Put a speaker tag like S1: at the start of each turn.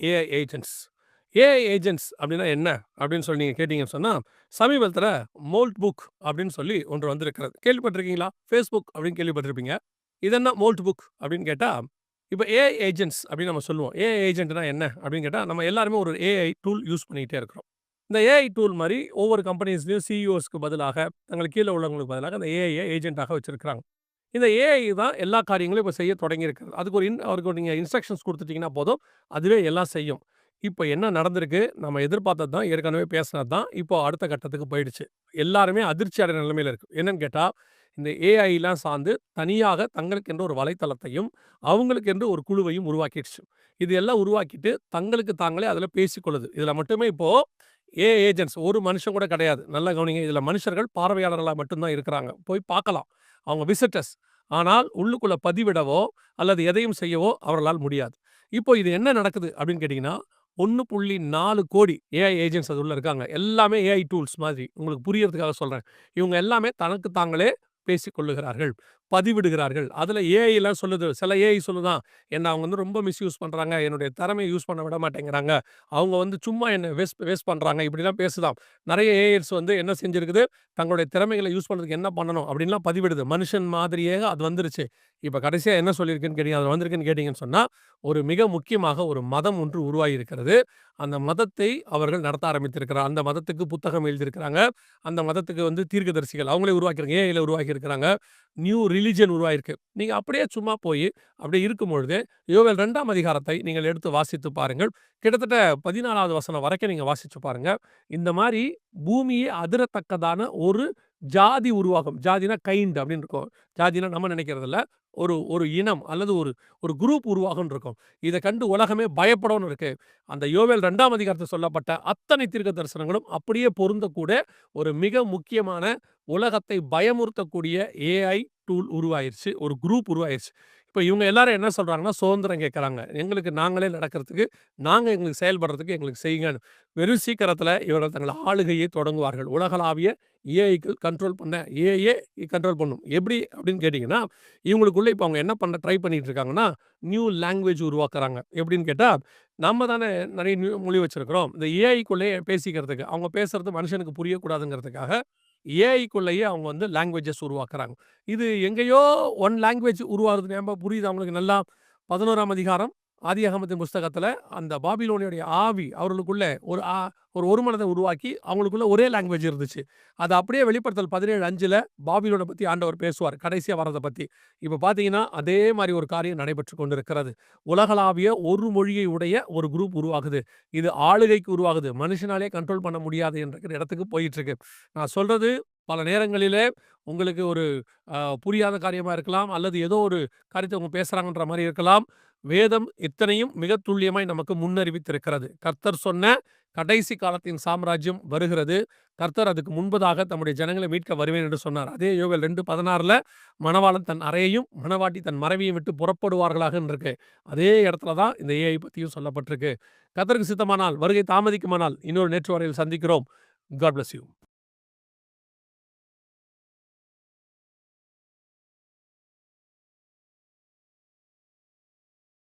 S1: AI agents AI agents அப்படின்னா என்ன? அப்படின்னு சொல்லி நீங்கள் கேட்டிங்கன்னு சொன்னால் சமீபத்தில் மோல்ட் புக் அப்படின்னு சொல்லி ஒன்று வந்திருக்கிறது. கேள்விப்பட்டிருக்கீங்களா? ஃபேஸ்புக் அப்படின்னு கேள்விப்பட்டிருப்பீங்க. இதென்ன மோல்ட் புக் அப்படின்னு கேட்டால் இப்போ ஏஐ ஏஜென்ட்ஸ் அப்படின்னு நம்ம சொல்லுவோம். ஏஐ ஏஜென்ட்னா என்ன? அப்படின்னு கேட்டால் நம்ம எல்லாருமே ஒரு ஏஐ டூல் யூஸ் பண்ணிக்கிட்டே இருக்கிறோம். இந்த ஏஐ டூல் மாதிரி ஒவ்வொரு கம்பெனிஸ்லையும் சிஇஓஸ்க்கு பதிலாக தங்களுக்கு கீழே உள்ளவங்களுக்கு பதிலாக அந்த ஏஐஏ ஏஜென்ட்டாக வச்சுருக்கிறாங்க. இந்த ஏஐ தான் எல்லா காரியங்களும் இப்போ செய்ய தொடங்கியிருக்கிறது. அதுக்கு ஒரு இன் அவருக்கு நீங்கள் இன்ஸ்ட்ரக்ஷன்ஸ் கொடுத்துட்டிங்கன்னா போதும். அதுவே எல்லாம் செய்யும். இப்போ என்ன நடந்திருக்கு? நம்ம எதிர்பார்த்தது தான் ஏற்கனவே பேசினது தான். இப்போ அடுத்த கட்டத்துக்கு போயிடுச்சு. எல்லாருமே அதிர்ச்சி அடைய நிலைமையில் இருக்குது என்னன்னு கேட்டால் இந்த ஏஐலாம் சார்ந்து தனியாக தங்களுக்கென்று ஒரு வலைத்தளத்தையும் அவங்களுக்கு என்று ஒரு குழுவையும் உருவாக்கிடுச்சு. இது எல்லாம் உருவாக்கிட்டு தங்களுக்கு தாங்களே அதில் பேசிக்கொள்ளுது இதில் மட்டுமே இப்போது ஏ ஏஜென்ட்ஸ் ஒரு மனுஷன் கூட கிடையாது. நல்ல கவனிங்க. இதில் மனுஷர்கள் பார்வையாளர்களாக மட்டும்தான் இருக்கிறாங்க. போய் பார்க்கலாம். அவங்க விசிட்டர்ஸ். ஆனால் உள்ளுக்குள்ளே பதிவிடவோ அல்லது எதையும் செய்யவோ அவர்களால் முடியாது. இப்போ இது என்ன நடக்குது அப்படின்னு கேட்டிங்கன்னா ஒன்று புள்ளி நாலு கோடி ஏஐ ஏஜென்ட்ஸ் அது உள்ளே இருக்காங்க. எல்லாமே ஏஐ டூல்ஸ் மாதிரி. உங்களுக்கு புரியறதுக்காக சொல்கிறேன் இவங்க எல்லாமே தனக்கு தாங்களே பேசிக்கொள்ளுகிறார்கள் பதிவிடுகிறார்கள். அதில் ஏஐலாம் சொல்லுது சில ஏஐ சொல்லுதான் என்னை அவங்க வந்து ரொம்ப மிஸ்யூஸ் பண்ணுறாங்க என்னுடைய திறமையை யூஸ் பண்ண விட மாட்டேங்கிறாங்க. அவங்க வந்து சும்மா என்னை வேஸ்ட் வேஸ்ட் பண்ணுறாங்க இப்படிலாம் பேசுதான் நிறைய ஏஐஸ் வந்து என்ன செஞ்சிருக்குது தங்களுடைய திறமைகளை யூஸ் பண்ணுறதுக்கு என்ன பண்ணணும் அப்படின்லாம் பதிவிடுது. மனுஷன் மாதிரியே அது வந்துருச்சு. இப்போ கடைசியாக என்ன சொல்லியிருக்குன்னு கேட்டீங்க அதில் வந்திருக்குன்னு கேட்டிங்கன்னு சொன்னால் ஒரு மிக முக்கியமாக ஒரு மதம் ஒன்று உருவாகி இருக்கிறது அந்த மதத்தை அவர்கள் நடத்த ஆரம்பித்திருக்கிறார். அந்த மதத்துக்கு புத்தகம் எழுதியிருக்கிறாங்க. அந்த மதத்துக்கு வந்து தீர்க்கதரிசிகள் அவங்களே உருவாக்கிருக்காங்க ஏஐயில் உருவாக்கியிருக்கிறாங்க. நியூ ரிலிஜன் உருவாயிருக்கு. நீங்கள் அப்படியே சும்மா போய் அப்படியே இருக்கும் பொழுது யோவேல் ரெண்டாம் அதிகாரத்தை நீங்கள் எடுத்து வாசித்து பாருங்கள். கிட்டத்தட்ட பதினாலாவது வசனம் வரைக்கும் நீங்கள் வாசித்து பாருங்கள் இந்த மாதிரி பூமியை அதிரத்தக்கதான ஒரு ஜாதி உருவாகும். ஜாதினா கைண்ட் அப்படின்னு இருக்கும். ஜாதினா நம்ம நினைக்கிறதில்ல. ஒரு ஒரு இனம் அல்லது ஒரு ஒரு குரூப் உருவாகும் இருக்கும். இதை கண்டு உலகமே பயப்படணும்னு இருக்கு. அந்த யோவேல் ரெண்டாம் அதிகாரத்தில் சொல்லப்பட்ட அத்தனை தீர்க்க தரிசனங்களும் அப்படியே பொருந்தக்கூட ஒரு மிக முக்கியமான உலகத்தை பயமுறுத்தக்கூடிய ஏஐ டூல் உருவாயிருச்சு. ஒரு குரூப் உருவாயிருச்சு. இப்போ இவங்க எல்லாரும் என்ன சொல்கிறாங்கன்னா சுதந்திரம் கேட்குறாங்க. எங்களுக்கு நாங்களே நடக்கிறதுக்கு நாங்கள் எங்களுக்கு செயல்படுறதுக்கு எங்களுக்கு செய்யுங்கன்னு வெறும் சீக்கிரத்தில் இவர்கள் தங்கள் ஆளுகையை தொடங்குவார்கள். உலகளாவிய ஏஐக்கு கண்ட்ரோல் பண்ண ஏஏ கண்ட்ரோல் பண்ணும். எப்படி அப்படின்னு கேட்டிங்கன்னா இவங்களுக்குள்ளே இப்போ அவங்க என்ன பண்ண ட்ரை பண்ணிகிட்டு இருக்காங்கன்னா நியூ லாங்குவேஜ் உருவாக்குறாங்க. எப்படின்னு கேட்டால் நம்ம தானே நிறைய நியூ மொழி வச்சுருக்கிறோம். இந்த ஏஐக்குள்ளேயே பேசிக்கிறதுக்கு அவங்க பேசுறது மனுஷனுக்கு புரியக்கூடாதுங்கிறதுக்காக ஏஐக்குள்ளேயே அவங்க வந்து லாங்குவேஜஸ் உருவாக்குறாங்க. இது எங்கேயோ ஒன் லாங்குவேஜ் உருவாகிறது ஞாபகம் புரியுது? அவங்களுக்கு நல்லா பதினோராம் அதிகாரம். ஆதி புஸ்தகத்தில் அந்த பாபிலோனியுடைய ஆவி அவர்களுக்குள்ள ஒரு ஆ ஒரு ஒருமனதை உருவாக்கி அவங்களுக்குள்ள ஒரே லாங்குவேஜ் இருந்துச்சு. அது அப்படியே வெளிப்படுத்தல் பதினேழு அஞ்சில் பாபிலோனை பற்றி ஆண்டவர் பேசுவார் கடைசியாக வரதை பற்றி இப்போ பார்த்தீங்கன்னா அதே மாதிரி ஒரு காரியம் நடைபெற்று கொண்டிருக்கிறது. உலகளாவிய ஒரு மொழியை உடைய ஒரு குரூப் உருவாகுது. இது ஆளுகைக்கு உருவாகுது. மனுஷனாலே கண்ட்ரோல் பண்ண முடியாது என்ற இடத்துக்கு போயிட்டுருக்கு நான் சொல்கிறது பல நேரங்களிலே உங்களுக்கு ஒரு புரியாத காரியமாக இருக்கலாம். அல்லது ஏதோ ஒரு காரியத்தை அவங்க பேசுகிறாங்கன்ற மாதிரி இருக்கலாம். வேதம் இத்தனையும் மிக துல்லியமாய் நமக்கு முன்னறிவித்திருக்கிறது. கர்த்தர் சொன்ன கடைசி காலத்தின் சாம்ராஜ்யம் வருகிறது. கர்த்தர் அதுக்கு முன்பதாக தம்முடைய ஜனங்களை மீட்க வருவேன் என்று சொன்னார். அதே யோகல் ரெண்டு பதினாறுல மணவாளன் தன் அறையையும் மணவாட்டி தன் மறைவையும் விட்டு புறப்படுவார்களாக இருக்கு அதே இடத்துல தான் இந்த ஏஐ பற்றியும் சொல்லப்பட்டிருக்கு. கர்த்தருக்கு சித்தமானால் வருகை தாமதிக்குமானால் இன்னொரு நேற்று வரையில் சந்திக்கிறோம். God bless you